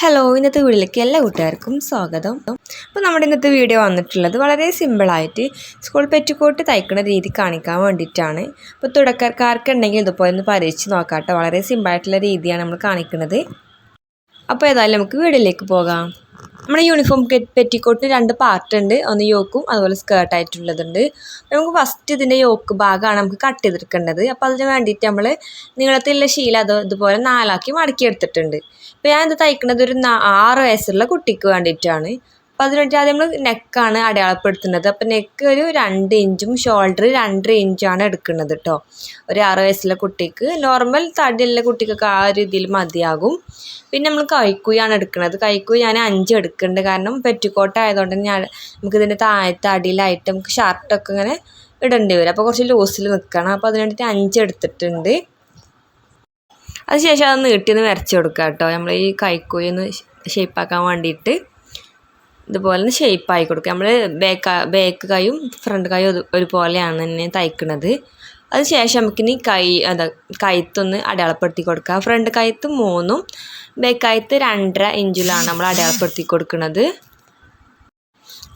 Hello ഇന്നത്തെ വീഡിയോയിലേക്ക് എല്ലാ കൂട്ടുകാർക്കും സ്വാഗതം. അപ്പോൾ നമ്മുടെ ഇന്നത്തെ വീഡിയോ വന്നിട്ടുള്ളത് വളരെ സിമ്പിളായിട്ട് സ്കൂൾ പെറ്റിക്കോട്ട് തയ്ക്കുന്ന രീതി കാണിക്കാൻ വേണ്ടിയിട്ടാണ്. അപ്പോൾ തുടക്കക്കാർക്ക് ഉണ്ടെങ്കിൽ ഇതുപോലെ ഒന്ന് പരീക്ഷിച്ച് നോക്കാട്ടെ. കേട്ടോ വളരെ സിമ്പിളായിട്ടുള്ള രീതിയാണ് നമ്മൾ കാണിക്കുന്നത്. അപ്പോൾ ഏതായാലും നമുക്ക് വീഡിയോയിലേക്ക് പോകാം. നമ്മുടെ യൂണിഫോം പെറ്റിക്കോട്ടിന് രണ്ട് പാർട്ട് ഉണ്ട്. ഒന്ന് യോക്കും അതുപോലെ സ്കേർട്ടായിട്ടുള്ളതുണ്ട് നമുക്ക് ഫസ്റ്റ് ഇതിന്റെ യോക്ക് ഭാഗമാണ് നമുക്ക് കട്ട് ചെയ്തെടുക്കേണ്ടത്. അപ്പോൾ അതിന് വേണ്ടിയിട്ട് നമ്മൾ നീളത്തിലുള്ള ശീല അത് ഇതുപോലെ നാലാക്കി മടക്കി എടുത്തിട്ടുണ്ട് ഇപ്പോൾ ഞാൻ ഇത് തയ്ക്കുന്നത് ഒരു ആറ് വയസ്സുള്ള കുട്ടിക്ക് വേണ്ടിയിട്ടാണ്. അപ്പോൾ അതിന് വേണ്ടി ആദ്യം നമ്മൾ നെക്കാണ് അടയാളപ്പെടുത്തുന്നത്. അപ്പോൾ നെക്ക് ഒരു രണ്ട് ഇഞ്ചും ഷോൾഡർ രണ്ടര ഇഞ്ചാണ് എടുക്കുന്നത് കേട്ടോ ഒരു ആറ് വയസ്സുള്ള കുട്ടിക്ക്. നോർമൽ തടിയുള്ള കുട്ടിക്കൊക്കെ ആ ഒരു രീതിയിൽ മതിയാകും. പിന്നെ നമ്മൾ കൈക്കുയാണ് എടുക്കുന്നത്. കൈക്കൂ ഞാൻ അഞ്ച് എടുക്കുന്നുണ്ട്. കാരണം പെറ്റിക്കോട്ട് ആയതുകൊണ്ട് ഞാൻ നമുക്ക് ഇതിന്റെ താഴത്തെ അടിയിലായിട്ട് നമുക്ക് ഷർട്ടൊക്കെ ഇങ്ങനെ ഇടേണ്ടി വരും. അപ്പോൾ കുറച്ച് ലൂസിൽ നിൽക്കണം അപ്പോൾ അതിന് അഞ്ച് എടുത്തിട്ടുണ്ട്. അതിനുശേഷം അത് നീട്ടി ഒന്ന് വരച്ച് കൊടുക്കുക കേട്ടോ നമ്മൾ ഈ കൈക്കൂയൊന്ന് ഷേപ്പാക്കാൻ വേണ്ടിയിട്ട്. ഇതുപോലെ ഒന്ന് ഷേപ്പായി കൊടുക്കുക നമ്മൾ ബാക്ക് ബാക്ക് കൈയും ഫ്രണ്ട് കൈയും ഒരുപോലെയാണ് തന്നെ തയ്ക്കുന്നത് അതിനുശേഷം നമുക്കിനി കൈ അതാ കൈത്തൊന്ന് അടയാളപ്പെടുത്തി കൊടുക്കുക ഫ്രണ്ട് കൈത്ത് മൂന്നും ബാക്ക് കൈത്ത് രണ്ടര ഇഞ്ചിലാണ് നമ്മൾ അടയാളപ്പെടുത്തി കൊടുക്കുന്നത്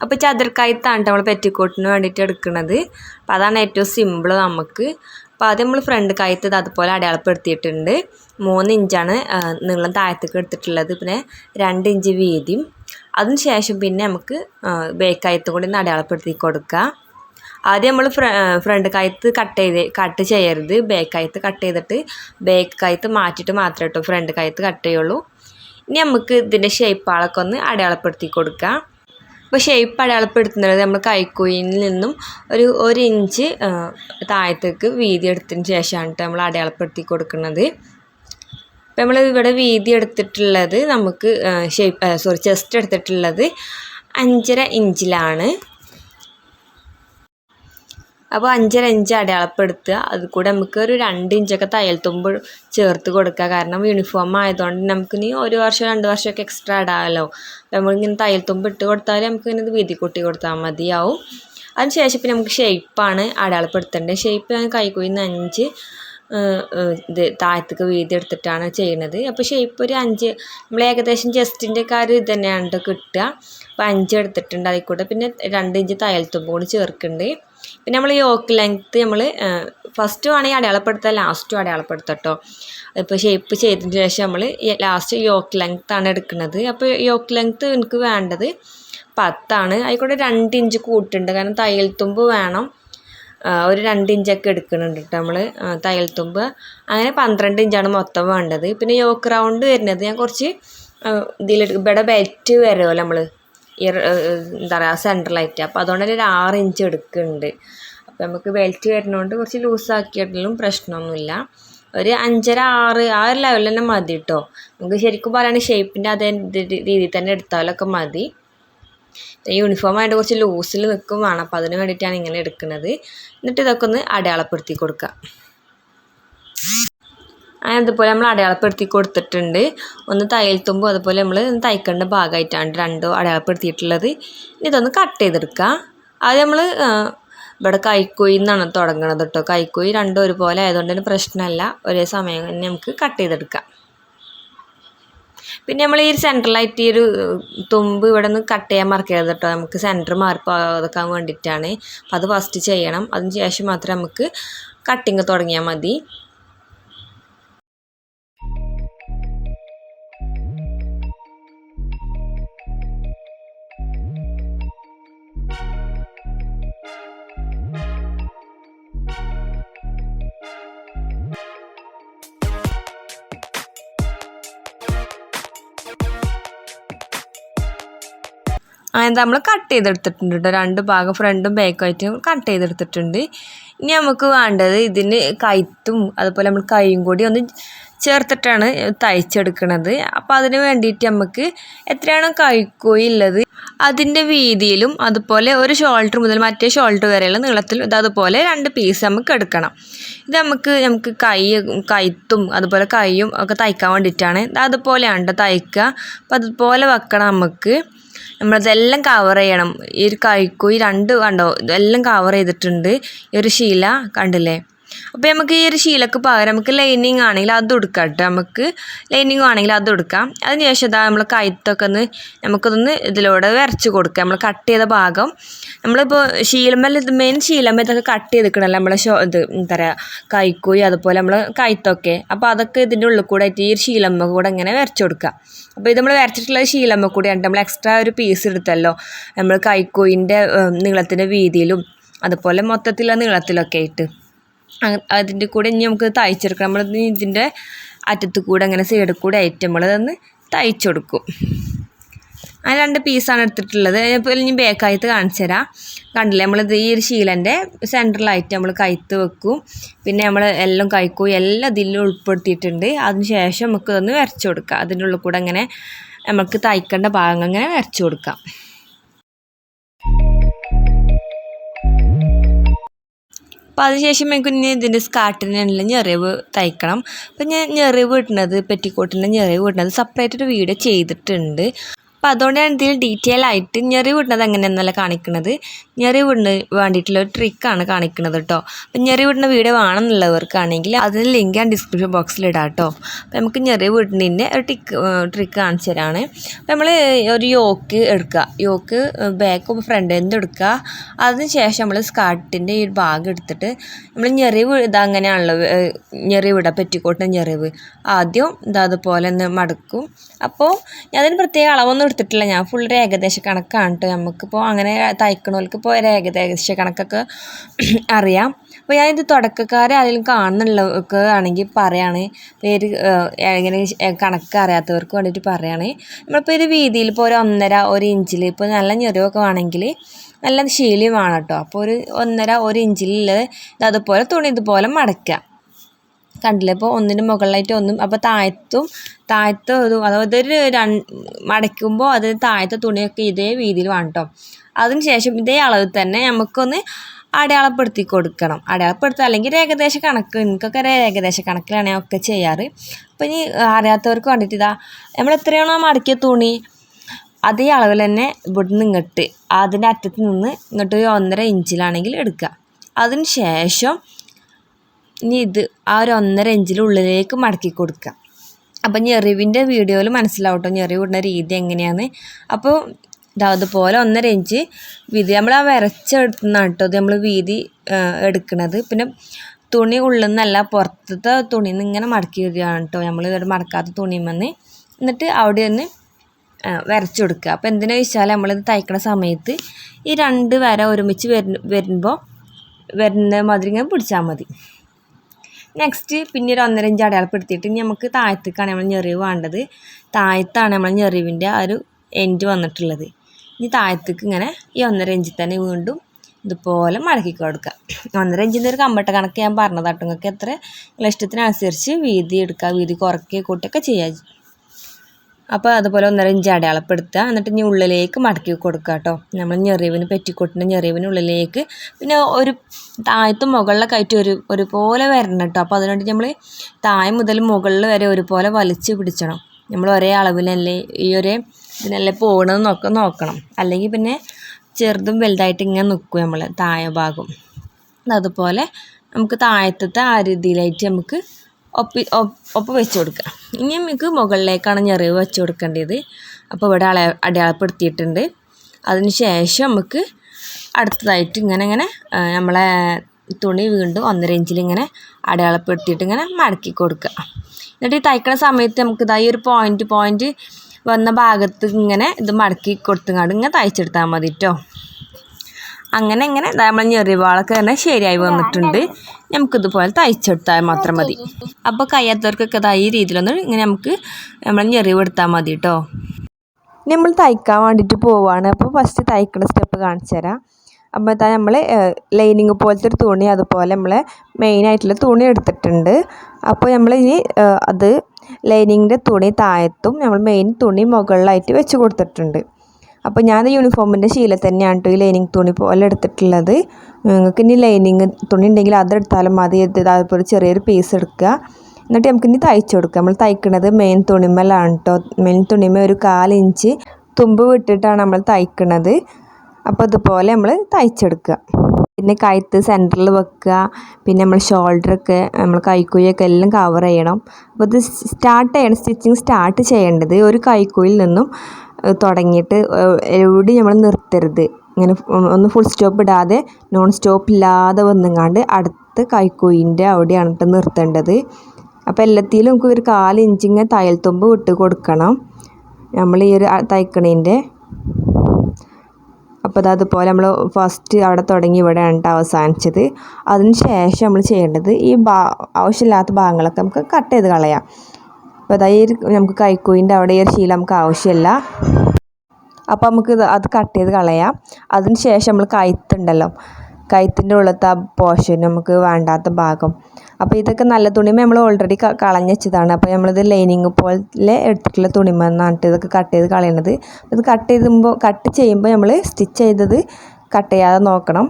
അപ്പോൾ ചതുർ കഴുത്താണ് നമ്മൾ പെറ്റിക്കോട്ടിന് വേണ്ടിയിട്ട് എടുക്കുന്നത് അപ്പോൾ അതാണ് ഏറ്റവും സിമ്പിൾ നമുക്ക്. അപ്പോൾ ആദ്യം നമ്മൾ ഫ്രണ്ട് കഴുത്ത് അതുപോലെ അടയാളപ്പെടുത്തിയിട്ടുണ്ട്. മൂന്ന് ഇഞ്ചാണ് നീളം താഴത്തേക്ക് എടുത്തിട്ടുള്ളത്. പിന്നെ രണ്ട് ഇഞ്ച് വീതിയും അതിന് ശേഷം പിന്നെ നമുക്ക് ബേക്ക് കഴുത്തും കൂടി ഒന്ന് അടയാളപ്പെടുത്തി കൊടുക്കുക. ആദ്യം നമ്മൾ ഫ്ര ഫ്രണ്ട് കായത്ത് കട്ട് ചെയ്ത് കട്ട് ചെയ്യരുത്. ബേക്കായത്ത് കട്ട് ചെയ്തിട്ട് ബേക്കായത്ത് മാറ്റിയിട്ട് മാത്രമേ കേട്ടോ ഫ്രണ്ട് കായത്ത് കട്ട് ചെയ്യുള്ളൂ. ഇനി നമുക്ക് ഇതിന്റെ ഷേപ്പുകളൊക്കെ ഒന്ന് അടയാളപ്പെടുത്തി കൊടുക്കുക. അപ്പോൾ ഷേപ്പ് അടയാളപ്പെടുത്തുന്നത് നമ്മൾ കൈക്കുയിനിൽ നിന്നും ഒരു ഒരു ഇഞ്ച് താഴത്തേക്ക് വീതി എടുത്തതിന് ശേഷമാണ് നമ്മൾ അടയാളപ്പെടുത്തി കൊടുക്കുന്നത്. അപ്പോൾ നമ്മൾ ഇവിടെ വീതി എടുത്തിട്ടുള്ളത് നമുക്ക് ഷേപ്പ് സോറി ചെസ്റ്റ് എടുത്തിട്ടുള്ളത് അഞ്ചര ഇഞ്ചിലാണ്. അപ്പോൾ അഞ്ചര ഇഞ്ച് അടയാളപ്പെടുത്തുക. അത് കൂടെ നമുക്ക് ഒരു രണ്ട് ഇഞ്ചൊക്കെ തയ്യൽ തുമ്പ് ചേർത്ത് കൊടുക്കുക. കാരണം യൂണിഫോം ആയതുകൊണ്ട് നമുക്ക് ഇനി ഒരു വർഷം രണ്ട് വർഷമൊക്കെ എക്സ്ട്രാ ഇടാമല്ലോ അപ്പോൾ നമ്മളിങ്ങനെ തയ്യൽ തുമ്പ് ഇട്ട് കൊടുത്താൽ നമുക്ക് ഇങ്ങനെ വീതി കൂട്ടി കൊടുത്താൽ മതിയാവും. അതിനുശേഷം പിന്നെ നമുക്ക് ഷേപ്പാണ് അടയാളപ്പെടുത്തേണ്ടത്. ഷേപ്പ് ഞാൻ കൈക്കുയിന്ന് അഞ്ച് ഇത് താഴത്തേക്ക് വീതിയെടുത്തിട്ടാണ് ചെയ്യുന്നത് അപ്പോൾ ഷേപ്പ് ഒരു അഞ്ച് നമ്മൾ ഏകദേശം ജസ്റ്റിന്റെ ഒരു ഇത് തന്നെയാണ് കിട്ടുക. അപ്പോൾ അഞ്ച് എടുത്തിട്ടുണ്ട് അതിൽ കൂടെ. പിന്നെ രണ്ട് ഇഞ്ച് തയ്യൽ കൂടി ചേർക്കുന്നുണ്ട്. പിന്നെ നമ്മൾ യോക്ക് ലെങ്ത്ത് നമ്മൾ ഫസ്റ്റ് വേണമെങ്കിൽ അടയാളപ്പെടുത്താം ലാസ്റ്റും അടയാളപ്പെടുത്താം കേട്ടോ ഇപ്പോൾ ഷേപ്പ് ചെയ്തതിന് ശേഷം നമ്മൾ ലാസ്റ്റ് യോക്ക് ലെങ്ത്ത് ആണ് എടുക്കുന്നത്. അപ്പോൾ യോക്ക് ലെങ്ത്ത് എനിക്ക് വേണ്ടത് പത്താണ്. ആയിക്കോട്ടെ രണ്ട് ഇഞ്ച് കൂട്ടുണ്ട്. കാരണം തയ്യൽ തുമ്പ് വേണം. ഒരു രണ്ട് ഇഞ്ചൊക്കെ എടുക്കുന്നുണ്ട് കേട്ടോ നമ്മൾ തയ്യൽ തുമ്പ്. അങ്ങനെ പന്ത്രണ്ട് ഇഞ്ചാണ് മൊത്തം വേണ്ടത്. പിന്നെ യോക്ക് റൗണ്ട് വരുന്നത് ഞാൻ കുറച്ച് ഇതിലെടുക്കും ഇവിടെ ബെറ്റ് വരുമല്ലോ നമ്മൾ ഏഹ് എന്താ പറയുക സെൻട്രലായിട്ട് അപ്പോൾ അതുകൊണ്ട് തന്നെ ഒരു ആറ് ഇഞ്ച് എടുക്കുന്നുണ്ട് അപ്പോൾ നമുക്ക് ബെൽറ്റ് വരുന്നതുകൊണ്ട് കുറച്ച് ലൂസാക്കിയിട്ടാലും പ്രശ്നമൊന്നുമില്ല. ഒരു അഞ്ചര ആറ് ആ ഒരു ലെവലിൽ തന്നെ മതി കേട്ടോ നമുക്ക് ശരിക്കും പറയുകയാണെങ്കിൽ ഷേപ്പിന്റെ അതേ രീതിയിൽ തന്നെ എടുത്താലൊക്കെ മതി. യൂണിഫോം ആയിട്ട് കുറച്ച് ലൂസിൽ നിൽക്കും വേണം. അപ്പോൾ അതിന് വേണ്ടിയിട്ടാണ് ഇങ്ങനെ എടുക്കുന്നത്. എന്നിട്ട് ഇതൊക്കെ ഒന്ന് അടയാളപ്പെടുത്തി കൊടുക്കുക അതുപോലെ നമ്മൾ അടയാളപ്പെടുത്തി കൊടുത്തിട്ടുണ്ട്. ഒന്ന് തയ്യൽ തുമ്പും അതുപോലെ നമ്മൾ തയ്ക്കേണ്ട ഭാഗമായിട്ടാണ് രണ്ടോ അടയാളപ്പെടുത്തിയിട്ടുള്ളത്. ഇതൊന്ന് കട്ട് ചെയ്തെടുക്കുക അത് നമ്മൾ ഇവിടെ കൈക്കോയിൽ നിന്നാണ് തുടങ്ങണത് കേട്ടോ കൈക്കോയി രണ്ടും ഒരുപോലെ ആയതുകൊണ്ട് തന്നെ പ്രശ്നമല്ല ഒരേ സമയം തന്നെ നമുക്ക് കട്ട് ചെയ്തെടുക്കാം. പിന്നെ നമ്മൾ ഈ സെൻട്രലായിട്ട് ഈ ഒരു തുമ്പ് ഇവിടെ നിന്ന് കട്ട് ചെയ്യാൻ മറക്കരുത് കേട്ടോ നമുക്ക് സെന്റർ മാറിപ്പോകാതിരിക്കാൻ വേണ്ടിയിട്ടാണ് അപ്പോൾ അത് ഫസ്റ്റ് ചെയ്യണം. അതിന് ശേഷം മാത്രമേ നമുക്ക് കട്ടിങ് തുടങ്ങിയാൽ മതി. അങ്ങനെ നമ്മൾ കട്ട് ചെയ്തെടുത്തിട്ടുണ്ട് കേട്ടോ രണ്ട് ഭാഗം ഫ്രണ്ടും ബാക്കും കട്ട് ചെയ്തെടുത്തിട്ടുണ്ട്. ഇനി നമുക്ക് വേണ്ടത് ഇതിന് കൈത്തും അതുപോലെ നമ്മൾ കൈയും കൂടി ഒന്ന് ചേർത്തിട്ടാണ് തയ്ച്ചെടുക്കുന്നത് അപ്പോൾ അതിന് വേണ്ടിയിട്ട് നമുക്ക് എത്രയാണോ കൈക്കോയി ഉള്ളത് അതിന്റെ വീതിയിലും അതുപോലെ ഒരു ഷോൾഡർ മുതൽ മറ്റേ ഷോൾഡർ വരെയുള്ള നീളത്തിൽ അതുപോലെ രണ്ട് പീസ് നമുക്ക് എടുക്കണം. ഇത് നമുക്ക് നമുക്ക് കൈ കൈത്തും അതുപോലെ കൈയും ഒക്കെ തയ്ക്കാൻ വേണ്ടിയിട്ടാണ്. അതുപോലെയാണ് തയ്ക്കുക. അപ്പോൾ അതുപോലെ വെക്കണം നമുക്ക്. നമ്മളിതെല്ലാം കവർ ചെയ്യണം. ഈ ഒരു ഈ രണ്ട് കണ്ടോ? ഇതെല്ലാം കവർ ചെയ്തിട്ടുണ്ട്. ഈ ഒരു ശീല കണ്ടില്ലേ? അപ്പോൾ നമുക്ക് ഈ ഒരു ശീലക്ക് പകരം നമുക്ക് ലൈനിങ് ആണെങ്കിൽ അത് കൊടുക്കാം കേട്ടോ നമുക്ക് ലൈനിങ് ആണെങ്കിൽ അത് എടുക്കാം. അതിനുശേഷം ഇതാ നമ്മൾ കഴുത്തൊക്കെ ഒന്ന് നമുക്കതൊന്ന് ഇതിലൂടെ വരച്ച് കൊടുക്കാം. നമ്മൾ കട്ട് ചെയ്ത ഭാഗം. നമ്മളിപ്പോൾ ശീലമ്മൽ ഇത് മെയിൻ ശീലമ്മ ഇതൊക്കെ കട്ട് ചെയ്തിക്കണല്ലോ നമ്മളെ ഷോ ഇത് എന്താ പറയുക കൈക്കൂയി അതുപോലെ നമ്മൾ കഴുത്തൊക്കെ അപ്പോൾ അതൊക്കെ ഇതിന്റെ ഉള്ളിൽ കൂടെ ആയിട്ട് ഈ ഒരു ശീലമ്മ കൂടെ ഇങ്ങനെ വരച്ച് കൊടുക്കുക. അപ്പോൾ ഇത് നമ്മൾ വരച്ചിട്ടുള്ള ശീലമ്മ കൂടിയാണ് നമ്മൾ എക്സ്ട്രാ ഒരു പീസ് എടുത്തല്ലോ. നമ്മൾ കൈക്കൂയിന്റെ നീളത്തിന്റെ വീതിയിലും അതുപോലെ മൊത്തത്തിലുള്ള നീളത്തിലൊക്കെ ആയിട്ട്. അതിന്റെ കൂടെ ഇനി നമുക്ക് തയ്ച്ചെടുക്കാം നമ്മൾ ഇതിന്റെ അറ്റത്ത് കൂടെ അങ്ങനെ സൈഡിൽ കൂടെ ആയിട്ട് നമ്മളതൊന്ന് തയ്ച്ചു കൊടുക്കും. ആ രണ്ട് പീസാണ് എടുത്തിട്ടുള്ളത്. ഇപ്പോൾ ഇനി ബേക്കായിട്ട് കാണിച്ചു തരാം. കണ്ടില്ലേ? നമ്മൾ ഈ ഒരു ശീലന്റെ സെന്ററിലായിട്ട് നമ്മൾ കഴുത്ത് വെക്കും. പിന്നെ നമ്മൾ എല്ലാം കഴിക്കും എല്ലാം ഇതിൽ ഉൾപ്പെടുത്തിയിട്ടുണ്ട്. അതിന് ശേഷം നമുക്ക് ഇതൊന്ന് വരച്ചു കൊടുക്കാം. അതിന്റെ ഉള്ളിൽ കൂടെ അങ്ങനെ നമുക്ക് തയ്ക്കേണ്ട ഭാഗങ്ങൾ അങ്ങനെ വരച്ചു കൊടുക്കാം. അപ്പോൾ അതിനുശേഷം എനിക്ക് ഇനി ഇതിന്റെ സ്കാർട്ടിനുള്ള ഞെറിവ് തയ്ക്കണം. അപ്പോൾ ഞാൻ ഞെറിവ് ഇടുന്നത് പെറ്റിക്കോട്ടിന്റെ ഞെറിവ് ഇടുന്നത് സെപ്പറേറ്റ് ഒരു വീഡിയോ ചെയ്തിട്ടുണ്ട്. അപ്പോൾ അതുകൊണ്ടാണ് ഇതിൽ ഡീറ്റെയിൽ ആയിട്ട് ഞെറി വിടുന്നത് എങ്ങനെയെന്നല്ല കാണിക്കുന്നത് ഞെറി വിടുന്ന വേണ്ടിയിട്ടുള്ള ഒരു ട്രിക്കാണ് കാണിക്കുന്നത് കേട്ടോ അപ്പം ഞെറി വിടുന്ന വീഡിയോ വേണമെന്നുള്ളവർക്കാണെങ്കിൽ അതിന് ലിങ്ക് ഞാൻ ഡിസ്ക്രിപ്ഷൻ ബോക്സിൽ ഇടാം കേട്ടോ അപ്പോൾ നമുക്ക് ഞെറി വിടുന്നതിന്റെ ഒരു ടിക്ക് ട്രിക്ക് കാണിച്ചു തരാണ്. നമ്മൾ ഒരു യോക്ക് എടുക്കുക യോക്ക് ബാക്ക് ഫ്രണ്ട് എന്ത് എടുക്കുക അതിന് ശേഷം നമ്മൾ സ്കാർട്ടിന്റെ ഈ ഒരു ഭാഗം എടുത്തിട്ട് നമ്മൾ ഞെറിവ് ഇത് അങ്ങനെയാണല്ലോ ഞെറി വിടാം ഇടുക പെറ്റിക്കോട്ടിന്റെ ഞെറിവ്. ആദ്യം ഇതാ അതുപോലെ ഒന്ന് മടക്കും. അപ്പോൾ അതിന് പ്രത്യേക അളവൊന്നും എടുത്തിട്ടില്ല ഞാൻ ഫുൾ ഒരു ഏകദേശ കണക്കാണ് കേട്ടോ നമുക്കിപ്പോൾ അങ്ങനെ തയ്ക്കണവർക്ക് ഇപ്പോൾ ഒരു ഏകദേശ കണക്കൊക്കെ അറിയാം. അപ്പോൾ ഞാനിത് തുടക്കക്കാരെ ആരെങ്കിലും കാണുന്നുള്ളവർക്ക് ആണെങ്കിൽ പറയുകയാണ് പേര് ഇങ്ങനെ കണക്ക് അറിയാത്തവർക്ക് വേണ്ടിയിട്ട് പറയുകയാണ് നമ്മളിപ്പോൾ ഇത് വീതിയിൽ ഇപ്പോൾ ഒരു ഒന്നര ഒരു ഇഞ്ചിൽ ഇപ്പോൾ നല്ല ഞെറിവൊക്കെ വേണമെങ്കിൽ നല്ല ശീലം വേണം കേട്ടോ അപ്പോൾ ഒരു ഒന്നര ഒരു ഇഞ്ചിലുള്ളത് അതുപോലെ തുണി ഇതുപോലെ മടക്കുക കണ്ടില്ലേ? ഇപ്പോൾ ഒന്നിന് മുകളിലായിട്ട് ഒന്നും അപ്പോൾ താഴത്തും താഴത്തെ ഒരു അതായത് ഒരു മടക്കുമ്പോൾ അത് താഴത്തെ തുണിയൊക്കെ ഇതേ വീതിയിൽ വേണം കേട്ടോ അതിനുശേഷം ഇതേ അളവിൽ തന്നെ നമുക്കൊന്ന് അടയാളപ്പെടുത്തി കൊടുക്കണം. അടയാളപ്പെടുത്തുക അല്ലെങ്കിൽ ഏകദേശ കണക്ക് എനിക്കൊക്കെ ഒരു ഏകദേശ കണക്കിലാണ് ഒക്കെ ചെയ്യാറ്. അപ്പോൾ ഇനി അറിയാത്തവർക്ക് വേണ്ടിയിട്ട് ഇതാ നമ്മൾ എത്രയാണോ മടക്കിയ തുണി അതേ അളവിൽ തന്നെ ഇവിടുന്ന് ഇങ്ങോട്ട് അതിന്റെ അറ്റത്ത് നിന്ന് ഇങ്ങോട്ട് ഒരു ഒന്നര ഇഞ്ചിലാണെങ്കിൽ എടുക്കുക. അതിന് ശേഷം ഇനി ഇത് ആ ഒരു ഒന്നര ഇഞ്ചിനുള്ളിലേക്ക് മടക്കി കൊടുക്കുക. അപ്പം ഞെറിവിന്റെ വീഡിയോയിൽ മനസ്സിലാവും കേട്ടോ ഞെറിവ് ഇടുന്ന രീതി എങ്ങനെയാണ് അപ്പോൾ ഇതാ അതുപോലെ ഒന്നര ഇഞ്ച് വീതി നമ്മൾ ആ വരച്ചെടുത്തുന്നാണ് കേട്ടോ ഇത് നമ്മൾ വീതി എടുക്കുന്നത് പിന്നെ തുണി ഉള്ളിൽ നിന്നല്ല പുറത്തത്തെ തുണി നിന്ന് ഇങ്ങനെ മടക്കി വരികയാണ് കേട്ടോ നമ്മൾ ഇവിടെ മടക്കാത്ത തുണിമെന്ന്. എന്നിട്ട് അവിടെ ഒന്ന് വരച്ചു കൊടുക്കുക അപ്പോൾ എന്തിനാ വെച്ചാൽ നമ്മളിത് തയ്ക്കണ സമയത്ത് ഈ രണ്ട് വര ഒരുമിച്ച് വരുമ്പോൾ വരുന്ന മാതിരി ഇങ്ങനെ പിടിച്ചാൽ മതി. നെക്സ്റ്റ് പിന്നെ ഒരു ഒന്നര ഇഞ്ച് അടയാളപ്പെടുത്തിയിട്ട് ഇനി നമുക്ക് താഴത്തേക്കാണ് നമ്മൾ ഞെറിവ് വേണ്ടത്. താഴത്താണ് നമ്മൾ ഞെറിവിന്റെ ആ ഒരു എൻഡ് വന്നിട്ടുള്ളത്. ഇനി താഴത്തേക്ക് ഇങ്ങനെ ഈ ഒന്നര ഇഞ്ചിൽ തന്നെ വീണ്ടും ഇതുപോലെ മടക്കി കൊടുക്കുക. ഒന്നര ഇഞ്ചിന്റെ ഒരു കമ്പട്ട കണക്ക് ഞാൻ പറഞ്ഞതാട്ടോ. നിങ്ങൾക്ക് എത്ര നിങ്ങളെ ഇഷ്ടത്തിനനുസരിച്ച് വീതി എടുക്കുക വീതി കുറയ്ക്കുക കൂട്ടുകയൊക്കെ ചെയ്യാം അപ്പോൾ അതുപോലെ ഒന്നര ഇഞ്ച് അടയാളപ്പെടുത്തുക. എന്നിട്ട് ഇനി ഉള്ളിലേക്ക് മടക്കി കൊടുക്കുക കേട്ടോ. നമ്മൾ ഞെറിവിന് പെറ്റിക്കൊട്ടിന്റെ ഞെറിവിന് ഉള്ളിലേക്ക് പിന്നെ ഒരു താഴത്തും മുകളിലൊക്കെ ആയിട്ട് ഒരു ഒരുപോലെ വരണം കേട്ടോ. അപ്പോൾ അതിനുവേണ്ടി നമ്മൾ താഴെ മുതൽ മുകളിൽ വരെ ഒരുപോലെ വലിച്ച് പിടിച്ചണം. നമ്മൾ ഒരേ അളവിലല്ലേ ഈ ഒരേ ഇതിനല്ലേ പോകണമെന്ന് നോക്ക നോക്കണം. അല്ലെങ്കിൽ പിന്നെ ചെറുതും വലുതായിട്ട് ഇങ്ങനെ നിൽക്കും നമ്മൾ താഴെ ഭാഗം. അതുപോലെ നമുക്ക് താഴത്തത്തെ ആ രീതിയിലായിട്ട് നമുക്ക് ഒപ്പി ഒപ്പ് വെച്ച് കൊടുക്കുക. ഇനി നമുക്ക് മുകളിലേക്കാണ് ഞെറിവ് വെച്ച് കൊടുക്കേണ്ടത്. അപ്പോൾ ഇവിടെ അള അടയാളപ്പെടുത്തിയിട്ടുണ്ട്. അതിന് ശേഷം നമുക്ക് അടുത്തതായിട്ട് ഇങ്ങനെ ഇങ്ങനെ നമ്മളെ തുണി വീണ്ടും ഒന്നര ഇഞ്ചിൽ ഇങ്ങനെ അടയാളപ്പെടുത്തിയിട്ട് ഇങ്ങനെ മടക്കി കൊടുക്കുക. എന്നിട്ട് ഈ തയ്ക്കണ സമയത്ത് നമുക്ക് ഇതായി ഒരു പോയിന്റ് പോയിന്റ് വന്ന ഭാഗത്ത് ഇങ്ങനെ ഇത് മടക്കി കൊടുത്തങ്ങാണ്ട് ഇങ്ങനെ തയ്ച്ചെടുത്താൽ മതി കേട്ടോ അങ്ങനെ ഇങ്ങനെ നമ്മൾ ഞെറിവാളൊക്കെ തന്നെ ശരിയായി വന്നിട്ടുണ്ട്. നമുക്കിതുപോലെ തയ്ച്ചെടുത്താൽ മാത്രം മതി. അപ്പോൾ കഴിയാത്തവർക്കൊക്കെ ഈ രീതിയിലൊന്ന് ഇങ്ങനെ നമുക്ക് നമ്മൾ ഞെറിവ് എടുത്താൽ മതി കേട്ടോ നമ്മൾ തയ്ക്കാൻ വേണ്ടിയിട്ട് പോവുകയാണ് അപ്പോൾ ഫസ്റ്റ് തയ്ക്കുന്ന സ്റ്റെപ്പ് കാണിച്ചു തരാം. അപ്പോൾ താ നമ്മൾ ലൈനിങ് പോലത്തെ ഒരു തുണി അതുപോലെ നമ്മൾ മെയിനായിട്ടുള്ള തുണി എടുത്തിട്ടുണ്ട്. അപ്പോൾ നമ്മൾ ഇനി അത് ലൈനിങ്ങിന്റെ തുണി താഴത്തും നമ്മൾ മെയിൻ തുണി മുകളിലായിട്ട് വെച്ച് കൊടുത്തിട്ടുണ്ട്. അപ്പോൾ ഞാൻ യൂണിഫോമിന്റെ ശീല തന്നെയാണ് ഈ ലൈനിങ് തുണി പോലെ എടുത്തിട്ടുള്ളത്. നിങ്ങൾക്ക് ഇനി ലൈനിങ് തുണി ഉണ്ടെങ്കിൽ അതെടുത്താലും മതി. അതുപോലെ ചെറിയൊരു പീസ് എടുക്കുക. എന്നിട്ട് നമുക്ക് ഇനി തയ്ച്ചു കൊടുക്കുക നമ്മൾ തയ്ക്കുന്നത് മെയിൻ തുണിമലാണ് കേട്ടോ മെയിൻ തുണിമ ഒരു കാലിഞ്ച് തുമ്പ് വിട്ടിട്ടാണ് നമ്മൾ തയ്ക്കുന്നത് അപ്പോൾ അതുപോലെ നമ്മൾ തയ്ച്ചെടുക്കുക. പിന്നെ കഴുത്ത് സെന്ററിൽ വെക്കുക. പിന്നെ നമ്മൾ ഷോൾഡറൊക്കെ നമ്മൾ കൈക്കുഴിയൊക്കെ എല്ലാം കവർ ചെയ്യണം. അപ്പോൾ ഇത് സ്റ്റാർട്ട് ചെയ്യണം. സ്റ്റിച്ചിങ് സ്റ്റാർട്ട് ചെയ്യേണ്ടത് ഒരു കൈക്കുഴിയിൽ നിന്നും തുടങ്ങിയിട്ട് എവിടെ എവിടെയും നമ്മൾ നിർത്തരുത്. ഇങ്ങനെ ഒന്ന് ഫുൾ സ്റ്റോപ്പ് ഇടാതെ നോൺ സ്റ്റോപ്പ് ഇല്ലാതെ വന്നുങ്ങാണ്ട് അടുത്ത കൈക്കുഴിന്റെ അവിടെയാണ് കേട്ടോ നിർത്തേണ്ടത്. അപ്പോൾ എല്ലാത്തിലും നമുക്ക് ഒരു കാൽ ഇഞ്ചിങ്ങനെ തയ്യൽ തുമ്പ് വിട്ട് കൊടുക്കണം. നമ്മൾ ഈ ഒരു തയ്ക്കണേന്റെ. അപ്പോൾ അത് അതുപോലെ നമ്മൾ ഫസ്റ്റ് അവിടെ തുടങ്ങി ഇവിടെയാണ് അവസാനിച്ചത്. അതിന് ശേഷം നമ്മൾ ചെയ്യേണ്ടത് ഈ ഭാ ആവശ്യമില്ലാത്ത ഭാഗങ്ങളൊക്കെ നമുക്ക് കട്ട് ചെയ്ത് കളയാം. അപ്പോൾ ഈ നമുക്ക് കൈക്കൂയിന്റെ അവിടെ ഈ ഒരു ശീല നമുക്ക് ആവശ്യമില്ല. അപ്പോൾ നമുക്ക് അത് കട്ട് ചെയ്ത് കളയാം. അതിന് ശേഷം നമ്മൾ കഴുത്തുണ്ടല്ലോ കഴുത്തിന്റെ ഉള്ളത്തെ ആ പോർഷൻ നമുക്ക് വേണ്ടാത്ത ഭാഗം. അപ്പോൾ ഇതൊക്കെ നല്ല തുണിമ നമ്മൾ ഓൾറെഡി കളഞ്ഞ് വെച്ചതാണ്. അപ്പോൾ നമ്മളിത് ലൈനിങ് പോലെ എടുത്തിട്ടുള്ള തുണിമ എന്നാണ് ഇതൊക്കെ കട്ട് ചെയ്ത് കളയണത്. ഇത് കട്ട് ചെയ്യുമ്പോൾ കട്ട് ചെയ്യുമ്പോൾ നമ്മൾ സ്റ്റിച്ച് ചെയ്തത് കട്ട് ചെയ്യാതെ നോക്കണം.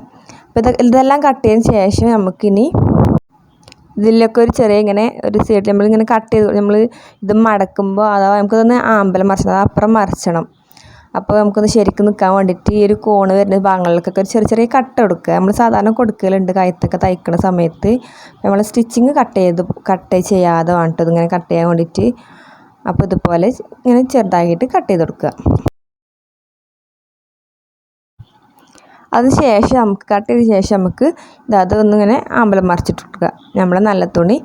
അപ്പോൾ ഇത് ഇതെല്ലാം കട്ട് ചെയ്തതിന് ശേഷം നമുക്കിനി ഇതിലൊക്കെ ഒരു ചെറിയ ഇങ്ങനെ ഒരു സൈഡിൽ നമ്മളിങ്ങനെ കട്ട് ചെയ്ത് നമ്മൾ ഇത് മടക്കുമ്പോൾ അഥവാ നമുക്കതൊന്ന് ആമ്പലം മറിച്ചണം അത് അപ്പുറം മറിച്ചണം. അപ്പോൾ നമുക്കൊന്ന് ശരിക്കും നിൽക്കാൻ വേണ്ടിയിട്ട് ഈ ഒരു കോണ് വരുന്ന ഭാഗങ്ങളിലേക്കൊക്കെ ഒരു ചെറിയ ചെറിയ കട്ട് കൊടുക്കുക നമ്മൾ സാധാരണ കൊടുക്കലുണ്ട് കയത്തൊക്കെ തയ്ക്കുന്ന സമയത്ത്. നമ്മൾ സ്റ്റിച്ചിങ് കട്ട് ചെയ്ത് കട്ട് ചെയ്യാതെ വേണ്ടത് ഇങ്ങനെ കട്ട് ചെയ്യാൻ വേണ്ടിയിട്ട്. അപ്പോൾ ഇതുപോലെ ഇങ്ങനെ ചെറുതായിട്ട് കട്ട് ചെയ്ത് കൊടുക്കുക. അതിന് ശേഷം നമുക്ക് കട്ട് ചെയ്ത ശേഷം നമുക്ക് ഇത് അതൊന്നിങ്ങനെ അമ്പലം മറിച്ചിട്ട് കൊടുക്കുക നമ്മളെ നല്ല തുണി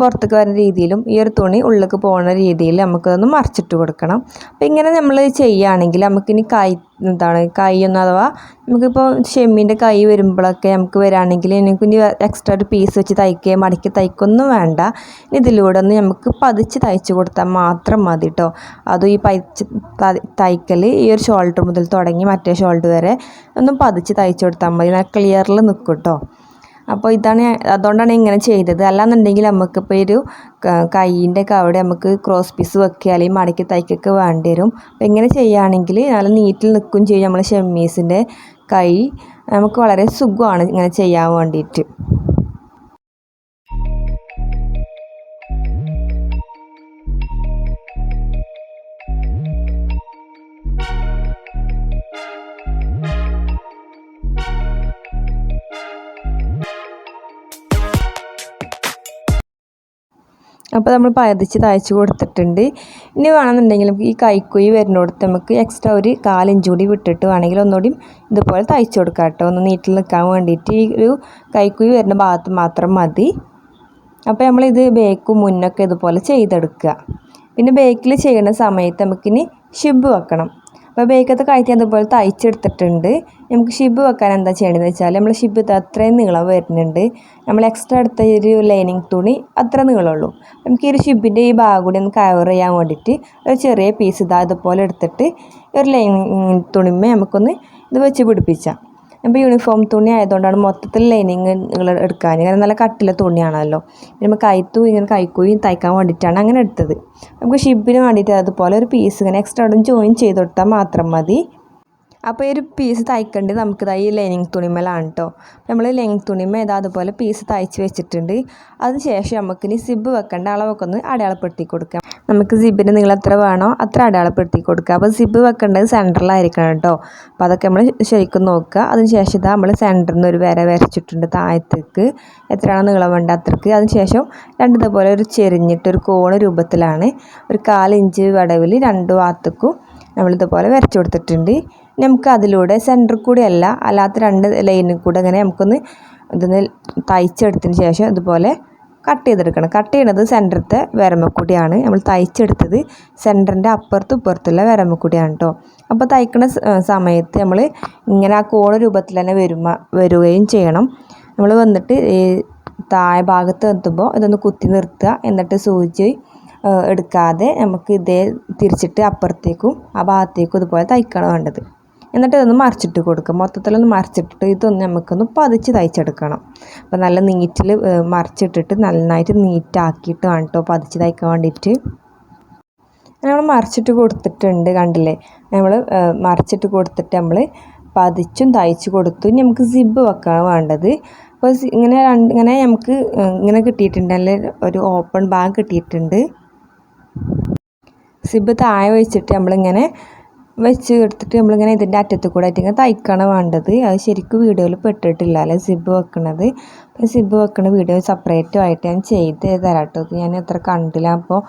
പുറത്തേക്ക് വരുന്ന രീതിയിലും ഈ ഒരു തുണി ഉള്ളിലേക്ക് പോകുന്ന രീതിയിൽ നമുക്കതൊന്ന് മറിച്ചിട്ട് കൊടുക്കണം. അപ്പോൾ ഇങ്ങനെ നമ്മൾ ചെയ്യുകയാണെങ്കിൽ നമുക്കിനി കൈ എന്താണ് കൈയൊന്നും അഥവാ നമുക്കിപ്പോൾ ഷെമ്മീന്റെ കൈ വരുമ്പോഴൊക്കെ നമുക്ക് വരാണെങ്കിൽ എനിക്ക് ഇനി എക്സ്ട്രാ ഒരു പീസ് വെച്ച് തയ്ക്കുകയും മടക്കി തയ്ക്കൊന്നും വേണ്ട. ഇതിലൂടെ ഒന്ന് നമുക്ക് പതിച്ച് തയ്ച്ച് കൊടുത്താൽ മാത്രം മതി കേട്ടോ അതും ഈ പതിച്ച് തയ്ക്കൽ ഈ ഒരു ഷോൾഡർ മുതൽ തുടങ്ങി മറ്റേ ഷോൾഡർ വരെ ഒന്ന് പതിച്ച് തയ്ച്ച് കൊടുത്താൽ മതി. നല്ല ക്ലിയറിൽ നിൽക്കും കേട്ടോ അപ്പോൾ ഇതാണ് അതുകൊണ്ടാണ് ഇങ്ങനെ ചെയ്തത്. അല്ലാന്നുണ്ടെങ്കിൽ നമുക്കിപ്പോൾ ഒരു കൈയിന്റെ ഒക്കെ അവിടെ നമുക്ക് ക്രോസ് പീസ് വെക്കുക അല്ലെങ്കിൽ മടക്കി തയ്ക്കൊക്കെ വേണ്ടി വരും. അപ്പോൾ ഇങ്ങനെ ചെയ്യുകയാണെങ്കിൽ നല്ല നീറ്റിൽ നിൽക്കുകയും ചെയ്യും. നമ്മൾ ഷെമ്മീസിന്റെ കൈ നമുക്ക് വളരെ സുഖമാണ് ഇങ്ങനെ ചെയ്യാൻ വേണ്ടിയിട്ട്. അപ്പോൾ നമ്മൾ പതിച്ച് തയ്ച്ച് കൊടുത്തിട്ടുണ്ട്. ഇനി വേണമെന്നുണ്ടെങ്കിൽ നമുക്ക് ഈ കൈക്കുഴി വരുന്നിടത്ത് നമുക്ക് എക്സ്ട്രാ ഒരു കാലിഞ്ച് കൂടി വിട്ടിട്ട് വേണമെങ്കിൽ ഒന്നുകൂടി ഇതുപോലെ തയ്ച്ച് കൊടുക്കാം കേട്ടോ. ഒന്ന് നീറ്റിൽ നിൽക്കാൻ വേണ്ടിയിട്ട് ഈ ഒരു കൈക്കുഴി വരുന്ന ഭാഗത്ത് മാത്രം മതി. അപ്പോൾ നമ്മളിത് ബേക്കും മുന്നൊക്കെ ഇതുപോലെ ചെയ്തെടുക്കുക. പിന്നെ ബേക്കിൽ ചെയ്യുന്ന സമയത്ത് നമുക്കിനി ഷിബ് വെക്കണം. അപ്പോൾ ബേക്കത്തെ കയറ്റി അതുപോലെ തയ്ച്ചെടുത്തിട്ടുണ്ട്. നമുക്ക് ഷിബ് വെക്കാൻ എന്താ ചെയ്യേണ്ടതെന്ന് വെച്ചാൽ നമ്മൾ ഷിബ് അത്രയും നീളം വരുന്നുണ്ട്. നമ്മൾ എക്സ്ട്രാ എടുത്ത ഒരു ലൈനിങ് തുണി അത്ര നീളമുള്ളൂ. നമുക്ക് ഈ ഒരു ഷിബിന്റെ ഈ ഭാഗം കൂടി ഒന്ന് കവർ ചെയ്യാൻ വേണ്ടിയിട്ട് ഒരു ചെറിയ പീസ് ഇതാ ഇതുപോലെ എടുത്തിട്ട് ഒരു ലൈനിങ് തുണിമേ നമുക്കൊന്ന് ഇത് വെച്ച് പിടിപ്പിച്ചാൽ ഇപ്പോൾ യൂണിഫോം തുണി ആയതുകൊണ്ടാണ് മൊത്തത്തിൽ ലൈനിങ് നിങ്ങൾ എടുക്കാൻ. കാരണം നല്ല കട്ടിലെ തുണിയാണല്ലോ. പിന്നെ നമ്മൾ കൈത്തും ഇങ്ങനെ കൈക്കൂയും തയ്ക്കാൻ വേണ്ടിയിട്ടാണ് അങ്ങനെ എടുത്തത്. നമുക്ക് ഷിബിന് വേണ്ടിയിട്ട് അതുപോലെ ഒരു പീസ് ഇങ്ങനെ എക്സ്ട്രാ അവിടെ ജോയിൻ ചെയ്ത് കൊടുത്താൽ മാത്രം മതി. അപ്പോൾ ഈ ഒരു പീസ് തയ്ക്കേണ്ടത് നമുക്ക് ഈ ലൈനിങ് തുണിമലാണ് കേട്ടോ നമ്മൾ ലൈനിങ് തുണിമ ഏതാ അതുപോലെ പീസ് തയ്ച്ച് വെച്ചിട്ടുണ്ട്. അതിനുശേഷം നമുക്കിനി സിബ് വെക്കേണ്ട അളവൊക്കെ ഒന്ന് അടയാളപ്പെടുത്തി കൊടുക്കാം. നമുക്ക് സിബിന്റെ നിങ്ങൾ എത്ര വേണോ അത്ര അടയാളപ്പെടുത്തി കൊടുക്കുക അപ്പോൾ സിബ് വെക്കേണ്ടത് സെന്ററിലായിരിക്കണം കേട്ടോ അപ്പോൾ അതൊക്കെ നമ്മൾ ശരിക്കും നോക്കുക. അതിനുശേഷം ഇതാ നമ്മൾ സെന്ററിൽ നിന്ന് ഒരു വര വരച്ചിട്ടുണ്ട് താഴത്തേക്ക്. എത്രയാണോ നീളം വേണ്ട അത്രയ്ക്ക്. അതിനുശേഷം ശേഷം രണ്ട് ഇതുപോലെ ഒരു ചെരിഞ്ഞിട്ട് ഒരു കോണ രൂപത്തിലാണ് ഒരു കാലിഞ്ച് വടവിൽ രണ്ട് ഭാഗത്തേക്കും നമ്മളിതുപോലെ വരച്ചു കൊടുത്തിട്ടുണ്ട്. നമുക്ക് അതിലൂടെ സെന്ററിൽ കൂടെ അല്ല അല്ലാത്ത രണ്ട് ലൈനിൽ കൂടെ ഇങ്ങനെ നമുക്കൊന്ന് ഇതൊന്ന് തയ്ച്ചെടുത്തതിന് ശേഷം ഇതുപോലെ കട്ട് ചെയ്തെടുക്കണം. കട്ട് ചെയ്യണത് സെന്ററത്തെ വരമക്കൂടിയാണ് നമ്മൾ തയ്ച്ചെടുത്തത് സെന്ററിന്റെ അപ്പുറത്തും ഇപ്പുറത്തുള്ള വരമക്കൂടിയാണ് കേട്ടോ അപ്പോൾ തയ്ക്കുന്ന സമയത്ത് നമ്മൾ ഇങ്ങനെ ആ കോണ രൂപത്തിൽ തന്നെ വരുമ വരികയും ചെയ്യണം. നമ്മൾ വന്നിട്ട് ഈ താഴെ ഭാഗത്ത് എത്തുമ്പോൾ ഇതൊന്ന് കുത്തി നിർത്തുക. എന്നിട്ട് സൂചി എടുക്കാതെ നമുക്ക് ഇതേ തിരിച്ചിട്ട് അപ്പുറത്തേക്കും ആ ഭാഗത്തേക്കും ഇതുപോലെ തയ്ക്കണം വേണ്ടത്. എന്നിട്ട് ഇതൊന്ന് മറിച്ചിട്ട് കൊടുക്കുക. മൊത്തത്തിലൊന്ന് മറിച്ചിട്ടിട്ട് ഇതൊന്ന് നമുക്കൊന്ന് പതിച്ച് തയ്ച്ചെടുക്കണം. അപ്പോൾ നല്ല നീറ്റിൽ മറിച്ചിട്ടിട്ട് നന്നായിട്ട് നീറ്റാക്കിയിട്ട് വേണം കേട്ടോ പതിച്ച് തയ്ക്കാൻ വേണ്ടിയിട്ട്. നമ്മൾ മറിച്ചിട്ട് കൊടുത്തിട്ടുണ്ട് കണ്ടില്ലേ? നമ്മൾ മറിച്ചിട്ട് കൊടുത്തിട്ട് നമ്മൾ പതിച്ചും തയ്ച്ച് കൊടുത്തു. ഇനി നമുക്ക് സിബ് വെക്കാൻ വേണ്ടത്. അപ്പോൾ ഇങ്ങനെ രണ്ട് ഇങ്ങനെ നമുക്ക് ഇങ്ങനെ കിട്ടിയിട്ടുണ്ട്. നല്ല ഒരു ഓപ്പൺ ബാഗ് കിട്ടിയിട്ടുണ്ട്. സിബ് താഴെ വെച്ചിട്ട് നമ്മളിങ്ങനെ വെച്ച് എടുത്തിട്ട് നമ്മളിങ്ങനെ ഇതിന്റെ അറ്റത്ത് കൂടെ ആയിട്ട് ഇങ്ങനെ തയ്ക്കാണ് വേണ്ടത്. അത് ശരിക്കും വീഡിയോയിൽ പെട്ടിട്ടില്ല അല്ലെ? സിബ് വെക്കണത്. സിബ് വെക്കണ വീഡിയോ സെപ്പറേറ്റ് ആയിട്ട് ഞാൻ ചെയ്ത് തരാം കേട്ടോ. ഞാൻ എത്ര കണ്ടില്ല. അപ്പോൾ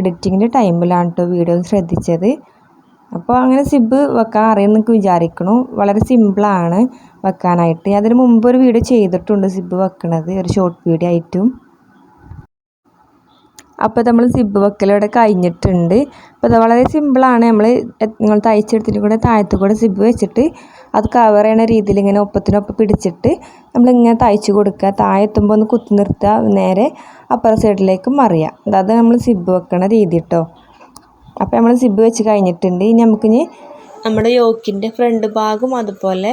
എഡിറ്റിങ്ങിന്റെ ടൈമിലാണ് കേട്ടോ വീഡിയോ ശ്രദ്ധിച്ചത്. അപ്പോൾ അങ്ങനെ സിബ് വെക്കാൻ അറിയുമെന്നൊക്കെ വിചാരിക്കണു. വളരെ സിമ്പിളാണ് വെക്കാനായിട്ട്. അതിന് മുമ്പ് ഒരു വീഡിയോ ചെയ്തിട്ടുണ്ട് സിബ് വെക്കണത്. ഒരു ഷോർട്ട് വീഡിയോ ആയിട്ടും. അപ്പോൾ നമ്മൾ സിബ് വെക്കലിവിടെ കഴിഞ്ഞിട്ടുണ്ട്. അപ്പോൾ അത് വളരെ സിമ്പിളാണ് നമ്മൾ നിങ്ങൾ തയ്ച്ചെടുത്തിട്ട് കൂടെ താഴത്ത് കൂടെ സിബ് വെച്ചിട്ട് അത് കവർ ചെയ്യണ രീതിയിൽ ഇങ്ങനെ ഒപ്പത്തിനൊപ്പം പിടിച്ചിട്ട് നമ്മളിങ്ങനെ തയ്ച്ച് കൊടുക്കുക. താഴെ എത്തുമ്പോൾ ഒന്ന് കുത്തി നിർത്തുക. നേരെ അപ്പുറ സൈഡിലേക്ക് മറിയുക. അതായത് നമ്മൾ സിബ് വെക്കണ രീതി കേട്ടോ അപ്പോൾ നമ്മൾ സിബ് വെച്ച് കഴിഞ്ഞിട്ടുണ്ട്. ഇനി നമുക്കിനി നമ്മുടെ യോക്കിന്റെ ഫ്രണ്ട് ഭാഗം അതുപോലെ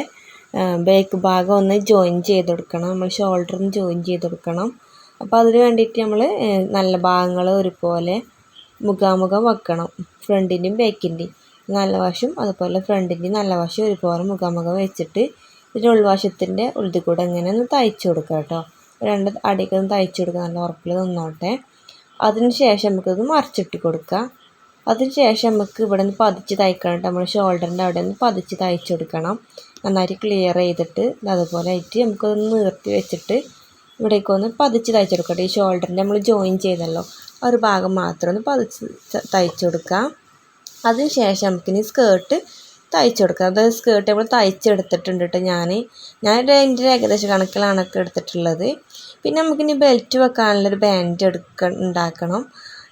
ബാക്ക് ഭാഗം ഒന്ന് ജോയിൻ ചെയ്ത് കൊടുക്കണം. നമ്മൾ ഷോൾഡറിന് ജോയിൻ ചെയ്ത് കൊടുക്കണം. അപ്പോൾ അതിന് വേണ്ടിയിട്ട് നമ്മൾ നല്ല ഭാഗങ്ങൾ ഒരുപോലെ മുഖാമുഖം വെക്കണം. ഫ്രണ്ടിന്റെയും ബാക്കിന്റെയും നല്ല വശം അതുപോലെ ഫ്രണ്ടിന്റെയും നല്ല വശം ഒരുപോലെ മുഖാമുഖം വെച്ചിട്ട് ഇതിന്റെ ഉൾവശത്തിന്റെ ഉള്ളിൽ കൂടെ ഇങ്ങനെ ഒന്ന് തയ്ച്ചു കൊടുക്കുക കേട്ടോ. രണ്ട് അടിയൊക്കെ ഒന്ന് തയ്ച്ചു കൊടുക്കുക നല്ല ഉറപ്പിൽ നിന്നോട്ടെ. അതിന് ശേഷം നമുക്കത് മറിച്ചിട്ട് കൊടുക്കുക. അതിന് ശേഷം നമുക്ക് ഇവിടെ നിന്ന് പതിച്ച് തയ്ക്കണം നമ്മൾ ഷോൾഡറിന്റെ അവിടെ നിന്ന് പതിച്ച് തയ്ച്ചു കൊടുക്കണം. നന്നായിട്ട് ക്ലിയർ ചെയ്തിട്ട് അതുപോലെ ആയിട്ട് നമുക്കതൊന്ന് നിർത്തി വെച്ചിട്ട് ഇവിടേക്ക് ഒന്ന് പതിച്ച് തയ്ച്ചു കൊടുക്കട്ടെ ഈ ഷോൾഡറിന്റെ നമ്മൾ ജോയിൻ ചെയ്തല്ലോ. ആ ഒരു ഭാഗം മാത്രം ഒന്ന് പതിച്ച് തയ്ച്ചു കൊടുക്കാം അതിന് ശേഷം നമുക്കിനി സ്കേർട്ട് തയ്ച്ചു കൊടുക്കാം അത് സ്കേർട്ട് നമ്മൾ തയ്ച്ചെടുത്തിട്ടുണ്ട് കേട്ടോ ഞാൻ ഞാൻ എന്റെ ഏകദേശം കണക്കിലാണൊക്കെ എടുത്തിട്ടുള്ളത്. പിന്നെ നമുക്കിനി ബെൽറ്റ് വെക്കാനുള്ളൊരു ബാൻഡ് എടുക്ക ഉണ്ടാക്കണം.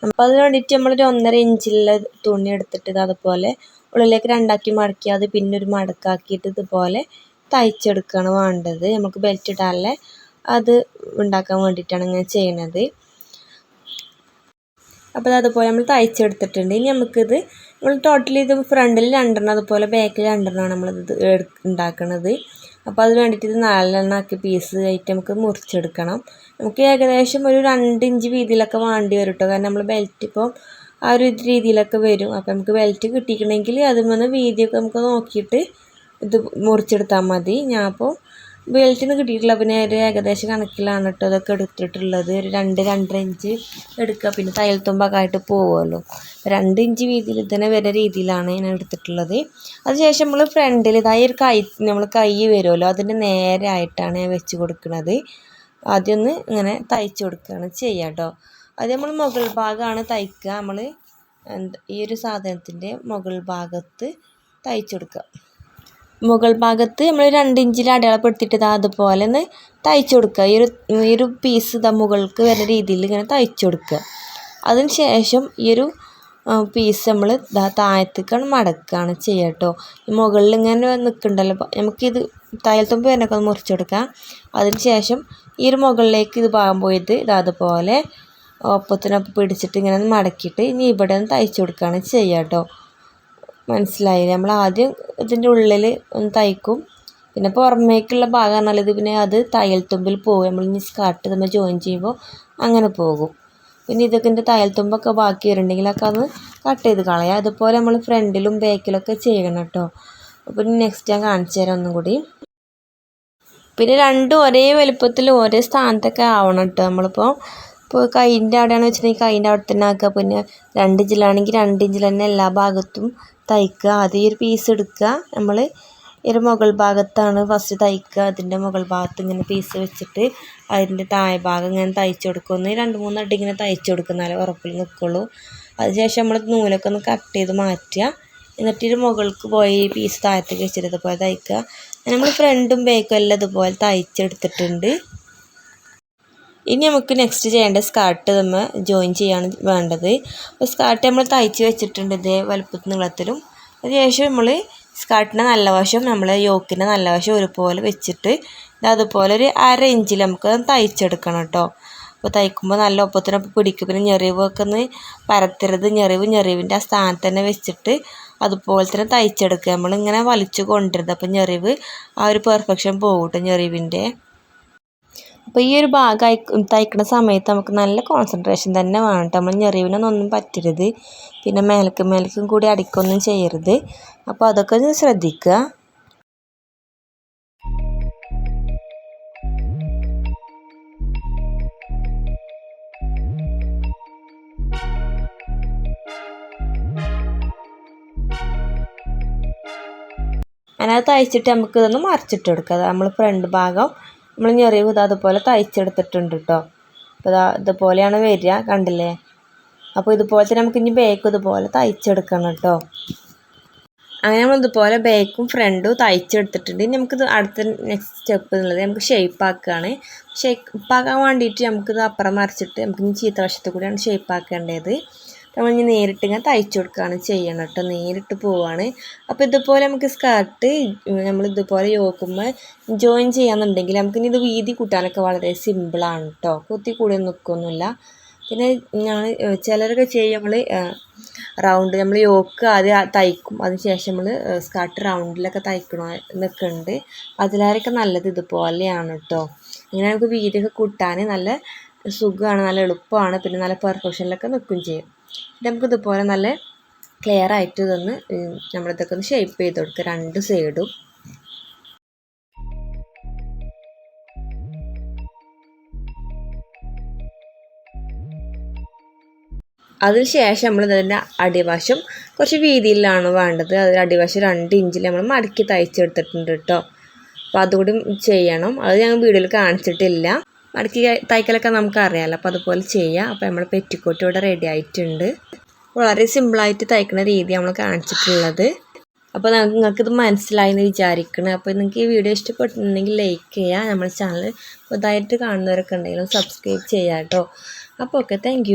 അപ്പോൾ അതിന് വേണ്ടിയിട്ട് നമ്മളൊരു ഒന്നര ഇഞ്ചിലുള്ള തുണി എടുത്തിട്ട് അതുപോലെ ഉള്ളിലേക്ക് രണ്ടാക്കി മടക്കി അത് പിന്നെ ഒരു മടക്കാക്കിയിട്ട് ഇതുപോലെ തയ്ച്ചെടുക്കുകയാണ് വേണ്ടത്. നമുക്ക് ബെൽറ്റ് ഇടാനുള്ള അത് ഉണ്ടാക്കാൻ വേണ്ടിയിട്ടാണ് ഇങ്ങനെ ചെയ്യുന്നത് അപ്പോൾ അതുപോലെ നമ്മൾ തയ്ച്ചെടുത്തിട്ടുണ്ട്. ഇനി നമുക്കിത് നമ്മൾ ടോട്ടലി ഇത് ഫ്രണ്ടിൽ രണ്ടെണ്ണം അതുപോലെ ബാക്കിൽ രണ്ടെണ്ണമാണ് നമ്മളിത് ഉണ്ടാക്കുന്നത് അപ്പോൾ അതിന് വേണ്ടിയിട്ട് ഇത് നാലെണ്ണം ആക്കി പീസ് ആയിട്ട് നമുക്ക് മുറിച്ചെടുക്കണം. നമുക്ക് ഏകദേശം ഒരു രണ്ട് ഇഞ്ച് വീതിയിലൊക്കെ വേണ്ടി വരും കേട്ടോ കാരണം നമ്മൾ ബെൽറ്റ് ഇപ്പോൾ ആ ഒരു രീതിയിലൊക്കെ വരും. അപ്പോൾ നമുക്ക് ബെൽറ്റ് കിട്ടിയിട്ടുണ്ടെങ്കിൽ അതിൽ നിന്ന് വീതിയൊക്കെ നമുക്ക് നോക്കിയിട്ട് ഇത് മുറിച്ചെടുത്താൽ മതി. ഞാൻ അപ്പോൾ ബെൽറ്റിന് കിട്ടിയിട്ടില്ല. പിന്നെ ഒരു ഏകദേശം കണക്കിലാണ് കേട്ടോ അതൊക്കെ എടുത്തിട്ടുള്ളത്. ഒരു രണ്ട് രണ്ടര ഇഞ്ച് എടുക്കുക പിന്നെ തയ്യൽ തുമ്പൊക്കെ ആയിട്ട് പോവുമല്ലോ. രണ്ട് ഇഞ്ച് വീതിയിൽ തന്നെ വരെ രീതിയിലാണ് ഞാൻ എടുത്തിട്ടുള്ളത്. അതിനുശേഷം നമ്മൾ ഫ്രണ്ടിൽ ഇതായി ഒരു കൈ നമ്മൾ കൈ വരുമല്ലോ. അതിന്റെ നേരെ ആയിട്ടാണ് ഞാൻ വെച്ച് കൊടുക്കുന്നത് ആദ്യം ഒന്ന് ഇങ്ങനെ തയ്ച്ച് കൊടുക്കുകയാണ് ചെയ്യുക കേട്ടോ അത് നമ്മൾ മുകൾ ഭാഗമാണ് തയ്ക്കുക. നമ്മൾ ഈ ഒരു സാധനത്തിന്റെ മുകൾ ഭാഗത്ത് തയ്ച്ചു കൊടുക്കുക. മുകൾ ഭാഗത്ത് നമ്മൾ രണ്ട് ഇഞ്ചിൽ അടയാളപ്പെടുത്തിയിട്ട് അതുപോലെ ഒന്ന് തയ്ച്ചു കൊടുക്കുക. ഈ ഒരു ഈ ഒരു പീസ് ഇതാ മുകൾക്ക് വരുന്ന രീതിയിൽ ഇങ്ങനെ തയ്ച്ചു കൊടുക്കുക. അതിന് ശേഷം ഈ ഒരു പീസ് നമ്മൾ ഇതാ താഴത്തേക്കാണ് മടക്കുകയാണ് ചെയ്യുക കേട്ടോ. മുകളിൽ ഇങ്ങനെ നിൽക്കണ്ടല്ലോ. നമുക്കിത് തയ്യൽ തുമ്പ് വരുന്നൊക്കെ ഒന്ന് മുറിച്ചു കൊടുക്കാം. അതിന് ശേഷം ഈ ഒരു മുകളിലേക്ക് ഇത് ഭാഗം പോയത് ഇത് അതുപോലെ ഒപ്പത്തിനൊപ്പം പിടിച്ചിട്ട് ഇങ്ങനെ മടക്കിയിട്ട് ഇനി ഇവിടെ ഒന്ന് തയ്ച്ചു കൊടുക്കുകയാണ് ചെയ്യുക കേട്ടോ. മനസ്സിലായില്ലേ നമ്മൾ ആദ്യം ഇതിന്റെ ഉള്ളിൽ ഒന്ന് തയ്ക്കും. പിന്നെ പുറമേക്കുള്ള ഭാഗം ഇത് പിന്നെ അത് തയ്യൽ തുമ്പിൽ പോകും. നമ്മൾ ഇനി സ്കർട്ട് നമ്മൾ ജോയിൻ ചെയ്യുമ്പോൾ അങ്ങനെ പോകും. പിന്നെ ഇതൊക്കെ എന്റെ തയ്യൽ തുമ്പൊക്കെ ബാക്കി വരുന്നുണ്ടെങ്കിൽ ഒക്കെ അത് കട്ട് ചെയ്ത് കളയാം. അതുപോലെ നമ്മൾ ഫ്രണ്ടിലും ബാക്കിലൊക്കെ ചെയ്യണം കേട്ടോ. അപ്പോൾ നെക്സ്റ്റ് ഞാൻ കാണിച്ചു തരാം ഒന്നും കൂടി. പിന്നെ രണ്ടും ഒരേ വലുപ്പത്തിൽ ഒരേ സ്ഥാനത്തൊക്കെ ആവണം കേട്ടോ നമ്മളിപ്പോൾ ഇപ്പോൾ കൈന്റെ അവിടെയാണെന്ന് വെച്ചിട്ടുണ്ടെങ്കിൽ കൈന്റെ അവിടെ തന്നെ ആക്കുക. പിന്നെ രണ്ട് ഇഞ്ചിലാണെങ്കിൽ രണ്ട് ഇഞ്ചിൽ തന്നെ എല്ലാ ഭാഗത്തും തയ്ക്കുക. ആദ്യം ഒരു പീസ് എടുക്കുക. നമ്മൾ ഒരു മുകൾ ഭാഗത്താണ് ഫസ്റ്റ് തയ്ക്കുക. അതിന്റെ മുകൾ ഭാഗത്ത് ഇങ്ങനെ പീസ് വെച്ചിട്ട് അതിന്റെ താഴെ ഭാഗം ഇങ്ങനെ തയ്ച്ചു കൊടുക്കുക. ഒന്ന് രണ്ട് മൂന്ന് അടി ഇങ്ങനെ തയ്ച്ചു കൊടുക്കുന്നാലേ ഉറപ്പിൽ നിൽക്കുള്ളൂ അതിനുശേഷം നമ്മൾ നൂലൊക്കെ ഒന്ന് കട്ട് ചെയ്ത് മാറ്റുക. എന്നിട്ട് ഇത് മുകൾക്ക് പോയി പീസ് താഴത്തേക്ക് വെച്ചിട്ട് ഇതുപോലെ തയ്ക്കുക. നമ്മൾ ഫ്രണ്ടും ബേക്കും എല്ലാം ഇതുപോലെ തയ്ച്ചെടുത്തിട്ടുണ്ട് ഇനി നമുക്ക് നെക്സ്റ്റ് ചെയ്യേണ്ട സ്കാർട്ട് നമ്മൾ ജോയിൻ ചെയ്യാണ് വേണ്ടത്. അപ്പോൾ സ്കർട്ട് നമ്മൾ തയ്ച്ച് വെച്ചിട്ടുണ്ട് ഇതേ വലുപ്പത്തിൽ നീളത്തിലും. അതിനുശേഷം നമ്മൾ സ്കർട്ടിന്റെ നല്ല വശം നമ്മൾ യോക്കിന്റെ നല്ല വശം ഒരുപോലെ വെച്ചിട്ട് അതുപോലെ ഒരു അര ഇഞ്ചിൽ നമുക്ക് തയ്ച്ചെടുക്കണം കേട്ടോ. അപ്പോൾ തയ്ക്കുമ്പോൾ നല്ല ഒപ്പത്തിനൊപ്പം പിടിക്കും. പിന്നെ ഞെറിവൊക്കെ ഒന്ന് പരത്തരുത്. ഞെറിവ് ഞെറിവിന്റെ ആ സ്ഥാനത്ത് തന്നെ വെച്ചിട്ട് അതുപോലെ തന്നെ തയ്ച്ചെടുക്കുക. നമ്മളിങ്ങനെ വലിച്ചു കൊണ്ടിരുന്നത് അപ്പോൾ ഞെറിവ് ആ ഒരു പെർഫെക്ഷൻ പോകും കേട്ടോ ഞെറിവിന്റെ. അപ്പോൾ ഈ ഒരു ഭാഗം തയ്ക്കുന്ന സമയത്ത് നമുക്ക് നല്ല കോൺസെൻട്രേഷൻ തന്നെ വേണം കേട്ടോ നമ്മൾ ഞെറിവിനൊന്നും പറ്റരുത്. പിന്നെ മേലക്കും മേലക്കും കൂടി അടിക്കൊന്നും ചെയ്യരുത്. അപ്പോൾ അതൊക്കെ ഒന്ന് ശ്രദ്ധിക്കുക. അതിനകത്ത് അയച്ചിട്ട് നമുക്ക് ഇതൊന്ന് മറിച്ചിട്ട് കൊടുക്കുക. നമ്മൾ ഫ്രണ്ട് ഭാഗം നമ്മൾ ഞെറിവ് ഇത് അതുപോലെ തയ്ച്ചെടുത്തിട്ടുണ്ട് കേട്ടോ അപ്പോൾ ഇതാ ഇതുപോലെയാണ് വരിക കണ്ടില്ലേ? അപ്പോൾ ഇതുപോലെ തന്നെ നമുക്ക് ഇനി ബേക്ക് ഇതുപോലെ തയ്ച്ചെടുക്കണം കേട്ടോ അങ്ങനെ നമ്മൾ ഇതുപോലെ ബേക്കും ഫ്രണ്ടും തയ്ച്ചെടുത്തിട്ടുണ്ട്. ഇനി നമുക്കിത് അടുത്ത നെക്സ്റ്റ് സ്റ്റെപ്പ് എന്നുള്ളത് നമുക്ക് ഷേപ്പ് ആക്കുകയാണ്. ഷേപ്പ് ആക്കാൻ വേണ്ടിയിട്ട് നമുക്കിത് അപ്പുറം മറിച്ചിട്ട് നമുക്ക് ഇനി ചീത്ത വശത്ത് കൂടിയാണ് ഷേപ്പ് ആക്കേണ്ടത്. നമ്മൾ ഇനി നേരിട്ട് ഇങ്ങനെ തയ്ച്ചു കൊടുക്കുകയാണ് ചെയ്യണം കേട്ടോ. നേരിട്ട് പോവാണ്. അപ്പോൾ ഇതുപോലെ നമുക്ക് സ്കർട്ട് നമ്മൾ ഇതുപോലെ യോക്കുമ്പോൾ ജോയിൻ ചെയ്യാന്നുണ്ടെങ്കിൽ നമുക്കിനി ഇത് വീതി കൂട്ടാനൊക്കെ വളരെ സിമ്പിളാണ് കേട്ടോ. കുത്തി കൂടി നിൽക്കൊന്നുമില്ല പിന്നെ ഞാൻ ചിലരൊക്കെ ചെയ്യും നമ്മൾ റൗണ്ട് നമ്മൾ യോക്ക് ആദ്യം തയ്ക്കും. അതിനുശേഷം നമ്മൾ സ്കർട്ട് റൗണ്ടിലൊക്കെ തയ്ക്കണോ എന്നൊക്കെ അതിലാരൊക്കെ നല്ലത് ഇതുപോലെയാണ് കേട്ടോ. ഇങ്ങനെ നമുക്ക് വീതിയൊക്കെ കൂട്ടാൻ നല്ല സുഖമാണ് നല്ല എളുപ്പമാണ് പിന്നെ നല്ല പെർഫെക്ഷനിലൊക്കെ നിൽക്കുകയും ചെയ്യും. എന്നിട്ട് നമുക്ക് നല്ല ക്ലിയർ ആയിട്ട് ഇതൊന്ന് നമ്മളിതൊക്കെ ഒന്ന് ഷേപ്പ് ചെയ്ത് കൊടുക്കുക രണ്ട് സൈഡും അതിന് ശേഷം നമ്മൾ ഇതിന്റെ അടിവശം കുറച്ച് വീതിയിലാണ് വേണ്ടത്. അതിൽ അടിവശം രണ്ട് ഇഞ്ചിൽ നമ്മൾ മടക്കി തയ്ച്ചെടുത്തിട്ടുണ്ട് കേട്ടോ. അപ്പോൾ അതുകൂടി ചെയ്യണം. അത് ഞങ്ങൾ വീഡിയോയിൽ കാണിച്ചിട്ടില്ല. മടക്കി തയ്ക്കലൊക്കെ നമുക്ക് അറിയാമല്ലോ അപ്പോൾ അതുപോലെ ചെയ്യാം. അപ്പോൾ നമ്മൾ പെറ്റിക്കോട്ട് ഇവിടെ റെഡി ആയിട്ടുണ്ട്. വളരെ സിമ്പിളായിട്ട് തയ്ക്കുന്ന രീതി നമ്മൾ കാണിച്ചിട്ടുള്ളത്. അപ്പോൾ നിങ്ങൾക്കിത് മനസ്സിലായി എന്ന് വിചാരിക്കണം. അപ്പോൾ നിങ്ങൾക്ക് ഈ വീഡിയോ ഇഷ്ടപ്പെട്ടിട്ടുണ്ടെങ്കിൽ ലൈക്ക് ചെയ്യുക. നമ്മുടെ ചാനൽ പുതുതായിട്ട് കാണുന്നവരൊക്കെ ഉണ്ടെങ്കിലും സബ്സ്ക്രൈബ് ചെയ്യാം കേട്ടോ അപ്പോൾ ഓക്കെ താങ്ക്